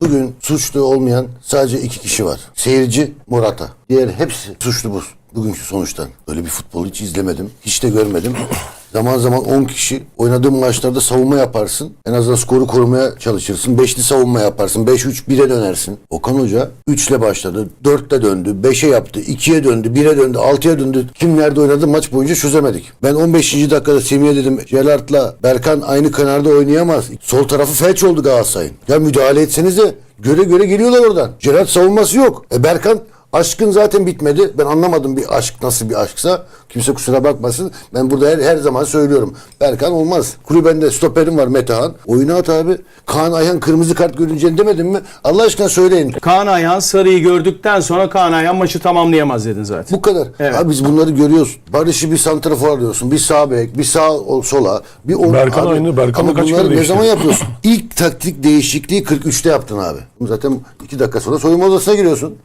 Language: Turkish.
Bugün suçlu olmayan sadece iki kişi var. Seyirci Morata. Diğer hepsi suçlu bu bugünkü sonuçtan. Böyle bir futbol hiç izlemedim. Hiç de görmedim. Zaman zaman 10 kişi oynadığın maçlarda savunma yaparsın. En azından skoru korumaya çalışırsın. Beşli savunma yaparsın. 5-3-1'e dönersin. Okan Hoca 3 ile başladı. 4'te döndü. 5'e yaptı. 2'ye döndü. 1'e döndü. 6'ya döndü. Kim nerede oynadı maç boyunca çözemedik. Ben 15. dakikada Semih'e dedim Gerard'la Berkan aynı kenarda oynayamaz. Sol tarafı felç oldu Galatasaray'ın. Ya müdahale etsenize. Göre göre geliyorlar oradan. Gerard savunması yok. E Berkan Aşkın zaten bitmedi. Ben anlamadım bir aşk nasıl bir aşksa. Kimse kusura bakmasın. Ben burada her, her zaman söylüyorum. Berkan olmaz. Kulübende stoperim var Metehan. Oyuna at abi. Kaan Ayhan kırmızı kart görünce demedim mi? Allah aşkına söyleyin. Kaan Ayhan sarıyı gördükten sonra Kaan Ayhan maçı tamamlayamaz dedin zaten. Bu kadar. Evet. Abi biz bunları görüyoruz. Barış'ı bir santrafor alıyorsun. Bir sağ bek, bir sağ sola. Bir on, Berkan aynı, Berkan'la Ama kaç kere bunları ne değişti? zaman yapıyorsun? İlk taktik değişikliği 43'te yaptın abi. Zaten iki dakika sonra soyunma odasına giriyorsun.